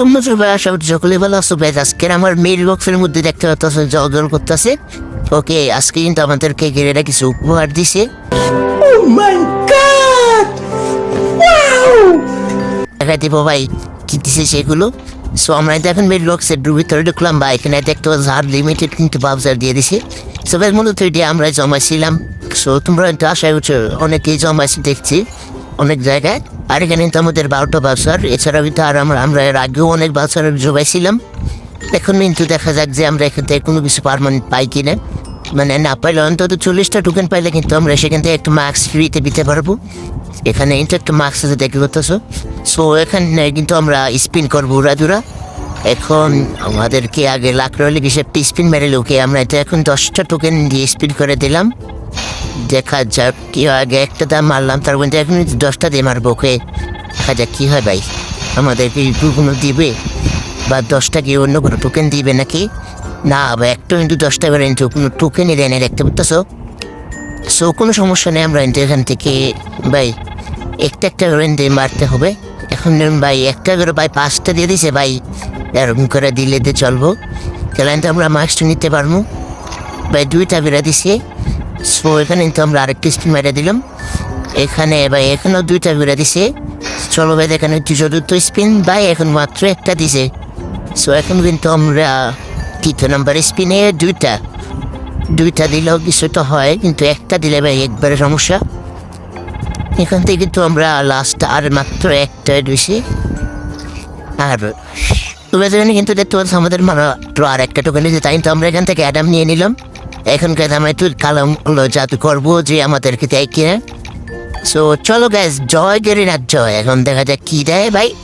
কেমন আছে ভাই আশা করছি সকলে ভালো আছো। ভাই আজকে আমার মেল বক্সের মধ্যে দেখতে পাচ্ছ জল করতেছে। ওকে আজকে কিন্তু আমাদেরকে গেরেরা কিছু উপহার দিছে। দেখা দিব ভাই কি দিছে সেগুলো। সো আমরা এখন মেল বক্সের ভিতরে ঢুকলাম। বা এখানে দেখতে পাচ্ছ আর লিমিটেড কিন্তু বাবজার দিয়ে দিছে। সো ভাই মূলত এটি আমরা জমাইছিলাম। সো তোমরা আশা করছ অনেকেই জমাইছি দেখছি। অনেক জায়গায়। আর এখানে তো আমাদের বারোটা বাসার এছাড়াও কিন্তু আর আমরা আমরা এর আগেও অনেক বাসার জমাইছিলাম এখন কিন্তু দেখা যাক যে আমরা এখান থেকে কোনো কিছু পারমানেন্ট পাই কিনা। মানে না পাইলে অন্তত চল্লিশটা টোকেন পাইলে কিন্তু আমরা সেখান থেকে একটু মার্কস ফ্রিতে দিতে পারব। এখানে কিন্তু একটা মার্কস আছে, দেখতে পাচ্ছ? সো এখানে কিন্তু আমরা স্পিন করব উড়াদুরা এখন আমাদেরকে আগে লাখ কিছু একটা স্পিন মেরে লোকে। আমরা এটা এখন দশটা টোকেন দিয়ে স্পিন করে দিলাম। দেখা যাক কি আগে একটা দাম মারলাম, তার মধ্যে এখন দশটা দিয়ে মারবো, ওকে? দেখা যাক কী হয় ভাই। আমাদেরকে কোনো দিবে? বা দশটা গিয়ে অন্য কোনো টোকেন দিবে নাকি? না, বা একটা কিন্তু দশটা বেড়ে কিন্তু কোনো টোকেনই দেয় না, দেখতে পারতেছো সো কোনো সমস্যা নেই, আমরা কিন্তু এখান থেকে, ভাই, একটা একটা করে দিয়ে মারতে হবে। এখন ভাই, একটা করে ভাই, পাঁচটা দিয়ে দিছে ভাই। এরকম করে দিলে দিয়ে চলবো। তাহলে আমরা মার্কসটা নিতে পারব। ভাই, দুইটা বেড়া দিছে। সো এখানে কিন্তু আমরা আরেকটা স্পিন মেরে দিলাম। এখানে এবার এখানেও দুইটা বেড়ে দিছে। চলো, ভাই, এখানে চতুর্থ স্পিন ভাই, এখন মাত্র একটা দিছে। সো এখন কিন্তু আমরা তৃতীয় নাম্বার স্পিনে দুইটা। দুইটা দিলেও কিছুটা হয়, কিন্তু একটা দিলে, ভাই, একবারে সমস্যা। এখান থেকে কিন্তু আমরা লাস্ট আর মাত্র একটা দিছি। আর কিন্তু দেখতে পাচ্ছ, আমাদের মাত্র আর একটা টোকেন দিয়েছে। তাই তো আমরা এখান থেকে অ্যাডাম নিয়ে নিলাম। এখনকার আমরা তুল হলো জাদু করব যে আমাদেরকে দেয় কিনা। সো চলো গ্যাস জয় গেরিনার জয়। এখন দেখা যাক কি দেয় ভাই।